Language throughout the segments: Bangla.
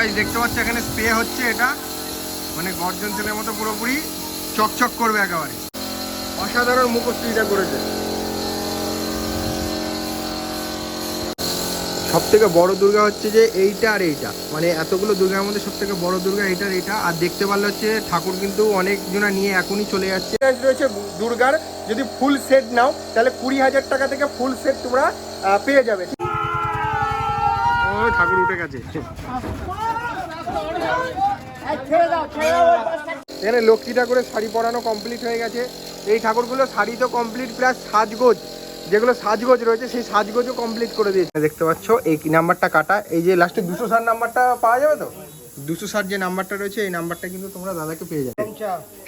Guys, দেখতে পাচ্ছ এখানে স্প্রে হচ্ছে এটা। মানে গর্জন তেলের মতো পুরোপুরি চকচক করবে একেবারে। অসাধারণ মুখশ্রীটা করেছে। সব থেকে বড় দুর্গা হচ্ছে যে এইটা আর এইটা। মানে এতগুলো দুর্গার মধ্যে সব থেকে বড় দুর্গা এইটা আর এইটা। আর দেখতে পারলে হচ্ছে ঠাকুর কিন্তু অনেক জনা নিয়ে এখনই চলে যাচ্ছে। রয়েছে দুর্গার। যদি ফুল সেট নাও তাহলে কুড়ি হাজার টাকা থেকে ফুল সেট তোমরা পেয়ে যাবে। ও ঠাকুর উঠে গেছে। এখানে লক্ষ্মী ঠাকুরের শাড়ি পরানো কমপ্লিট হয়ে গেছে। এই ঠাকুরগুলো শাড়ি তো কমপ্লিট প্লাস সাজগোজ। যেগুলো সাজগোজ রয়েছে সেই সাজগোজও কমপ্লিট করে দিয়েছে। দেখতে পাচ্ছ এই নাম্বারটা কাটা। এই যে লাস্টে দুশো ষাট নাম্বারটা পাওয়া যাবে তো? দুশো ষাট যে নাম্বারটা রয়েছে এই নাম্বারটা কিন্তু তোমরা দাদাকে পেয়ে যাবে।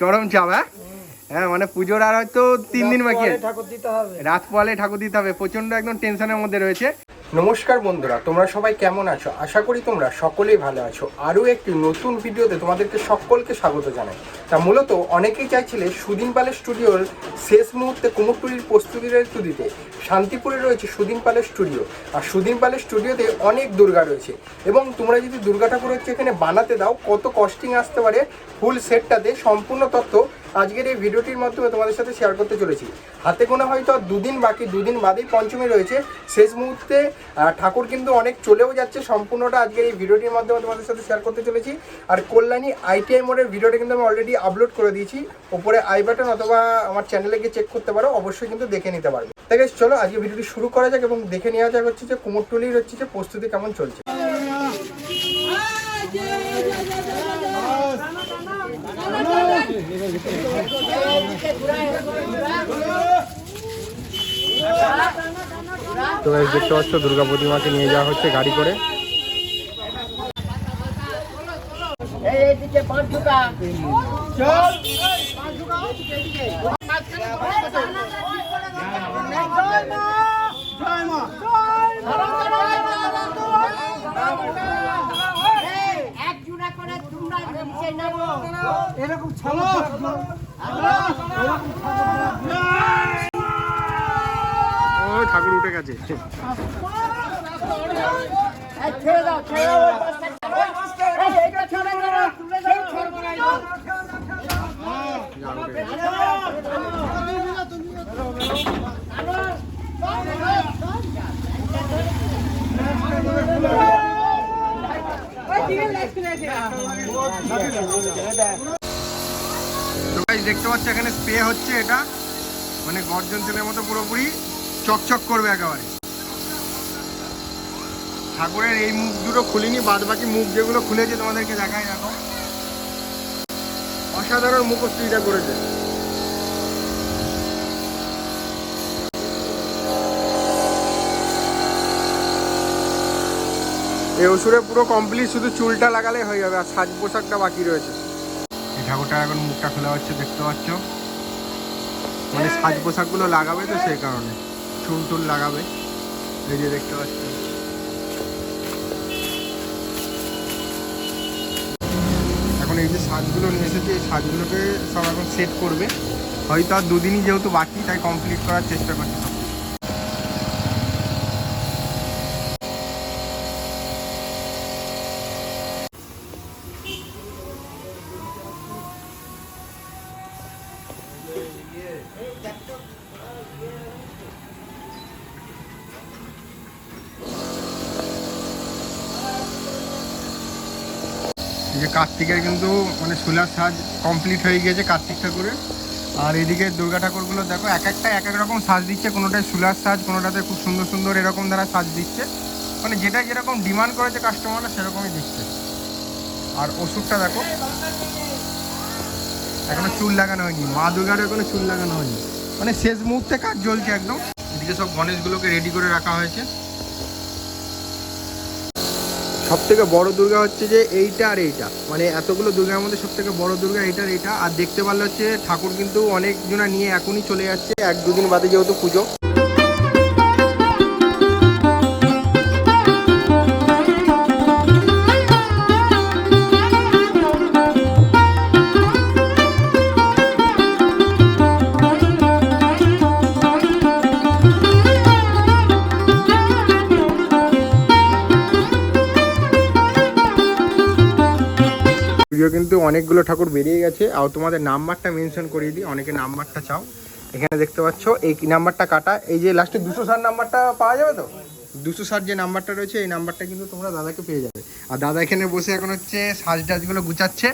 চরম চাপ। হ্যাঁ? হ্যাঁ মানে পুজোর আর হয়তো তিন দিন বাকি আছে। ঠাকুর দিতে হবে। রাত পোয়ালে ঠাকুর দিতে হবে। প্রচণ্ড একদম টেনশনের মধ্যে রয়েছে। নমস্কার বন্ধুরা, তোমরা সবাই কেমন আছো? আশা করি তোমরা সকলেই ভালো আছো। আরও একটি নতুন ভিডিওতে তোমাদেরকে সকলকে স্বাগত জানাই। তা মূলত অনেকেই চাইছিলে সুদিন পালের স্টুডিওর শেষ মুহূর্তে কুমোরটুলির প্রস্তুতির একটু দিতে। শান্তিপুরে রয়েছে সুদিন পালের স্টুডিও। আর সুদিন পালের স্টুডিওতে অনেক দুর্গা রয়েছে। এবং তোমরা যদি দুর্গা ঠাকুর হচ্ছে এখানে বানাতে দাও, কত কস্টিং আসতে পারে ফুল সেটটাতে সম্পূর্ণ তথ্য আজকের এই ভিডিওটির মাধ্যমে তোমাদের সাথে শেয়ার করতে চলেছি। হাতে গোনা হয়তো দুদিন বাকি, দুদিন বাদেই পঞ্চমী রয়েছে। শেষ মুহূর্তে ঠাকুর কিন্তু অনেক চলেও যাচ্ছে। সম্পূর্ণটা আজকে এই ভিডিওটির মাধ্যমে তোমাদের সাথে শেয়ার করতে চলেছি। আর কল্যাণী আইটিআই মোডের ভিডিওটা কিন্তু আমি অলরেডি আপলোড করে দিয়েছি। ওপরে আই বাটন অথবা আমার চ্যানেলে গিয়ে চেক করতে পারো, অবশ্যই কিন্তু দেখে নিতে পারবে। তাই চলো আজকে ভিডিওটি শুরু করা যাক এবং দেখে নেওয়া যাক হচ্ছে যে কুমোরটুলির হচ্ছে যে প্রস্তুতি কেমন চলছে। তো দেখতে পাচ্ছ দুর্গা প্রতিমাকে নিয়ে যাওয়া হচ্ছে গাড়ি করে। এরকম ছাড়ো ঠাকুর উঠে গেছে। দেখতে পাচ্ছ এখানে স্প্রে হচ্ছে এটা। মানে গর্জন তেলের মতো পুরোপুরি। চকচক করবে একেবারে। ঠাকুরের এই মুখ দুটো খুলিনি বাদ বাকি মুখ যেগুলো খুলেছে তোমাদেরকে দেখায় দেখো। অসাধারণ মুখশ্রীটা করেছে। এই ওষুধে পুরো কমপ্লিট শুধু চুলটা লাগালেই হয়ে যাবে, আর সাজ পোশাকটা বাকি রয়েছে। এই ঠাকুরটা এখন মুখটা খোলা হচ্ছে, দেখতে পাচ্ছ? মানে সাজ পোশাকগুলো লাগাবে তো সেই কারণে। চুল টুল লাগাবে। এই যে দেখতে পাচ্ছি এখন এই যে সাজগুলো নিয়ে এসেছে, এই সাজগুলোকে সব এখন সেট করবে। হয়তো আর দুদিনই যেহেতু বাকি, তাই কমপ্লিট করার চেষ্টা করছে যে কার্তিকের কিন্তু মানে সুলার সাজ কমপ্লিট হয়ে গিয়েছে কার্তিক ঠাকুরের। আর এদিকে দুর্গা ঠাকুরগুলো দেখো, এক একটা, এক এক রকম সাজ দিচ্ছে, কোনোটায় সুলার সাজ, কোনোটাতে খুব সুন্দর সুন্দর এরকম দ্বারা সাজ দিচ্ছে। মানে যেটা যেরকম ডিমান্ড করেছে কাস্টমাররা সেরকমই দিচ্ছে। আর ওষুধটা দেখো, এখনও চুল লাগানো হয়নি। মা দুর্গার এখনও চুল লাগানো হয়নি। মানে শেষ মুহূর্তে কাজ চলছে একদম। এদিকে সব গণেশগুলোকে রেডি করে রাখা হয়েছে। সব থেকে বড় দুর্গা হচ্ছে যে এইটা আর এইটা। মানে এতগুলো দুর্গার মধ্যে সব থেকে বড় দুর্গা এইটা আর এইটা। আর দেখতে পারলে হচ্ছে ঠাকুর কিন্তু অনেক জনা নিয়ে এখনই চলে যাচ্ছে। এক দুদিন বাদে যেহেতু পুজো। ভিডিও কিন্তু অনেকগুলো ঠাকুর বেরিয়ে গেছে। আর তোমাদের নাম্বারটা মেনশন করিয়ে দিই অনেকে নাম্বারটা চাও। এখানে দেখতে পাচ্ছ এই নাম্বারটা কাটা? এই যে লাস্টে দুশো ষাট নাম্বারটা পাওয়া যাবে তো? দুশো ষাট যে নাম্বারটা রয়েছে এই নাম্বারটা কিন্তু তোমরা দাদাকে পেয়ে যাবে। আর দাদা এখানে বসে এখন হচ্ছে সাজ টাজগুলো গুছাচ্ছে।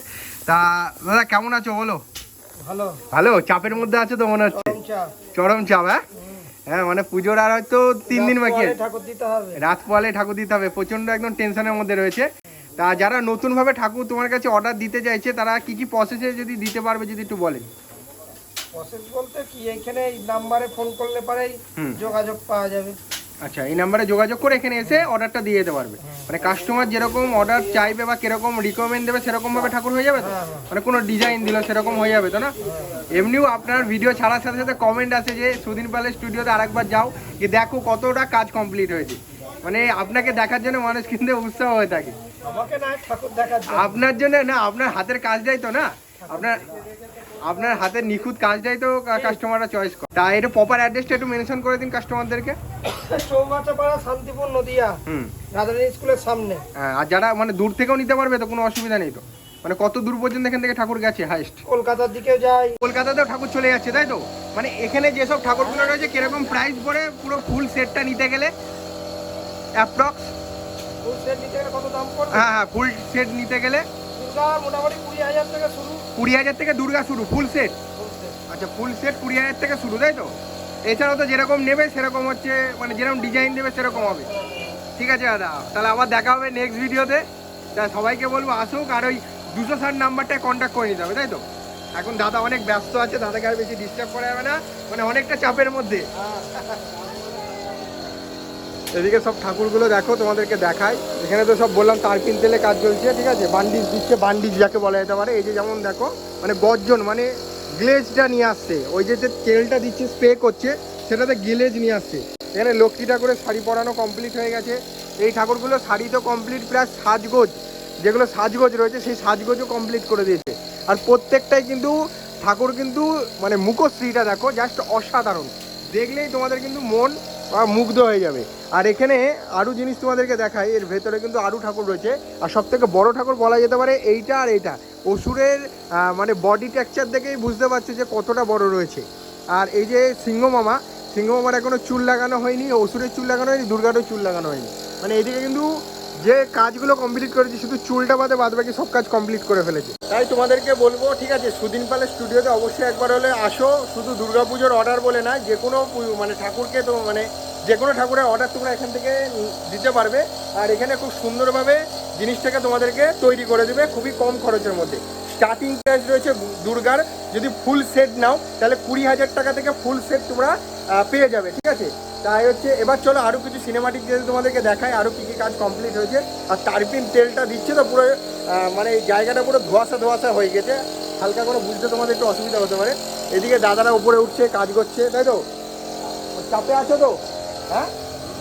তা দাদা কেমন আছো বলো? ভালো। ভালো? চাপের মধ্যে আছো তো মনে হচ্ছে? চরম চাপ। হ্যাঁ? হ্যাঁ মানে পুজোর আর হয়তো তিন দিন বাকি আছে। ঠাকুর দিতে হবে। রাত পোয়ালে ঠাকুর দিতে হবে। প্রচণ্ড একদম টেনশনের মধ্যে রয়েছে। তা যারা নতুন ভাবে ঠাকুর তোমার কাছে অর্ডার দিতে চাইছে তারা কি কি প্রসেসে যদি দিতে পারবে যদি একটু বলেন? প্রসেস বলতে কি এখানে এই নাম্বারে ফোন করলে পরেই। যোগাযোগ পাওয়া যাবে। আচ্ছা এই নাম্বারে যোগাযোগ করে এখানে এসে অর্ডারটা দিয়ে যেতে পারবে। মানে কাস্টমার যেরকম অর্ডার চাইবে বা কীরকম রিকমেন্ড দেবে সেরকম ভাবে ঠাকুর হয়ে যাবে তো? হ্যাঁ, হ্যাঁ। মানে কোনো ডিজাইন দিল সেরকম হয়ে যাবে তো না? এমনিও আপনার ভিডিও ছাড়ার সাথে সাথে কমেন্ট আসে যে সুদিন পালের স্টুডিওতে আরেকবার যাও যে দেখো কতটা কাজ কমপ্লিট হয়েছে। মানে আপনাকে দেখার জন্য মানুষ কিন্তু উৎসাহ হয়ে থাকে। আপনার জন্য না আপনার হাতের কাজটাই তো না? আপনার আপনার হাতের নিখুঁত কাজটাই তো কাস্টমাররা চয়েস করে। তা এটা প্রপার অ্যাড্রেসটা একটু মেনশন করে দিন কাস্টমারদেরকে চৌগাছাপাড়া শান্তিপুর নদিয়া হুম। রাধারানী স্কুলের সামনে। হ্যাঁ, আর যারা মানে দূর থেকেও নিতে পারবে তো কোনো অসুবিধা নেই তো। মানে কত দূর পর্যন্ত এখান থেকে ঠাকুর গেছে হাইস্ট কলকাতার দিকেও যাই। কলকাতাতেও ঠাকুর চলে যাচ্ছে তাই তো? মানে এখানে যেসব ঠাকুরগুলো রয়েছে কীরকম প্রাইস পড়ে পুরো ফুল সেটটা নিতে গেলে? অ্যাপ্রক্স হ্যাঁ হ্যাঁ ফুল সেট নিতে গেলে কুড়ি হাজার থেকে দুর্গা শুরু ফুল সেট ফুল সেট আচ্ছা ফুল সেট কুড়ি হাজার থেকে শুরু তাই তো? এছাড়াও তো যেরকম নেবে সেরকম হচ্ছে মানে যেরকম ডিজাইন দেবে সেরকম হবে। ঠিক আছে দাদা তাহলে আবার দেখা হবে নেক্সট ভিডিওতে তা। সবাইকে বলব আসুক আর ওই দুশো ষাট নাম্বারটায় কন্ট্যাক্ট করে নিতে হবে তাই তো? এখন দাদা অনেক ব্যস্ত আছে দাদাকে আর বেশি ডিস্টার্ব করা যাবে না মানে অনেকটা চাপের মধ্যে। এদিকে সব ঠাকুরগুলো দেখো, তোমাদেরকে দেখায় এখানে তো সব বললাম তারপিন তেলে কাজ চলছে, ঠিক আছে? বান্ডিজ দিচ্ছে, বান্ডিজ যাকে বলা যেতে পারে। এই যে যেমন দেখো মানে গর্জন মানে গ্লেজটা নিয়ে আসছে। ওই যে যে তেলটা দিচ্ছে, স্প্রে করছে, সেটাতে গ্লেজ নিয়ে আসছে। এখানে লক্ষ্মী ঠাকুরের শাড়ি পরানো কমপ্লিট হয়ে গেছে। এই ঠাকুরগুলো শাড়ি তো কমপ্লিট প্লাস সাজগোজ। যেগুলো সাজগোজ রয়েছে, সেই সাজগোজও কমপ্লিট করে দিয়েছে। আর প্রত্যেকটাই কিন্তু ঠাকুর কিন্তু মানে মুখশ্রীটা দেখো জাস্ট অসাধারণ। দেখলেই তোমাদের কিন্তু মন মুগ্ধ হয়ে যাবে। আর এখানে আরও জিনিস তোমাদেরকে দেখায় এর ভেতরে কিন্তু আরও ঠাকুর রয়েছে। আর সব থেকে বড় ঠাকুর বলা যেতে পারে এইটা আর এইটা। অসুরের মানে বডি টেক্সচার দেখেই বুঝতে পারছে যে কতটা বড় রয়েছে। আর এই যে সিংহ মামা, সিংহ মামার এখনও চুল লাগানো হয়নি, অসুরের চুল লাগানো হয়নি, দুর্গারও চুল লাগানো হয়নি। মানে এইদিকে কিন্তু যে কাজগুলো কমপ্লিট করেছি, শুধু চুলটা বাদে বাদ বাকি সব কাজ কমপ্লিট করে ফেলেছে। তাই তোমাদেরকে বলব, ঠিক আছে, সুদিন পালের স্টুডিওতে অবশ্যই একবার হলে আসো। শুধু দুর্গাপুজোর অর্ডার বলে না যে কোনো মানে ঠাকুরকে তো মানে যে কোনো ঠাকুরের অর্ডার তোমরা এখান থেকে দিতে পারবে। আর এখানে খুব সুন্দরভাবে জিনিসটাকে তোমাদেরকে তৈরি করে দেবে, খুবই কম খরচের মধ্যে। স্টার্টিং প্রাইস রয়েছে দুর্গার। যদি ফুল সেট নাও, তাহলে কুড়ি হাজার টাকা থেকে ফুল সেট তোমরা পেয়ে যাবে, ঠিক আছে? তাই হচ্ছে এবার চলো আরও কিছু সিনেমাটিক যেহেতু তোমাদেরকে দেখায় আরও কী কী কাজ কমপ্লিট হয়েছে। আর তারপিন তেলটা দিচ্ছে তো পুরো মানে এই জায়গাটা পুরো ধোয়াশা ধোয়াশা হয়ে গেছে। হালকা করে বুঝতে তোমাদের একটু অসুবিধা হতে পারে। এদিকে দাদারা উপরে উঠছে, কাজ করছে, তাই তো? চাপে আছো তো? হ্যাঁ?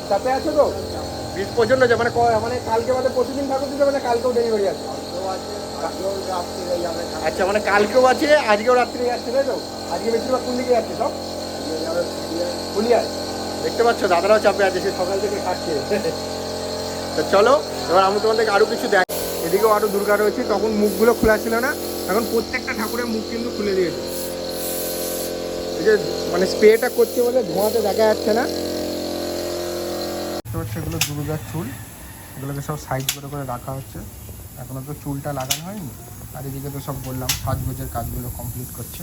চাপে আছো তো? পর্যন্ত যে মানে মানে কালকে মানে প্রতিদিন ঠাকুর দিতে মানে কালকেও ডেলিভারি আছে আচ্ছা মানে কালকেও আছে, আজকেও রাত্রে যাচ্ছে তাই তো? আজকে বেশিরভাগ কোন দিকে যাচ্ছে সব? দেখতে পাচ্ছ, দাদারাও চাপে আছে, সে সকাল থেকে খাচ্ছে। তো চলো, এবার আমি তোমাদেরকে আরও কিছু দেখ এদিকেও আরও দুর্গা রয়েছে, তখন মুখগুলো খোলা ছিল না, এখন প্রত্যেকটা ঠাকুরের মুখ কিন্তু খুলে দিয়েছে। এই যে মানে স্প্রেটা করছে বলে ধোঁয়াতে দেখা যাচ্ছে না। হচ্ছে এগুলো দুর্গার চুল। এগুলোকে সব সাইজ করে করে রাখা হচ্ছে। এখনও তো চুলটা লাগানো হয়নি। আর এদিকে তো সব বললাম, সাজগোজের কাজগুলো কমপ্লিট করছে।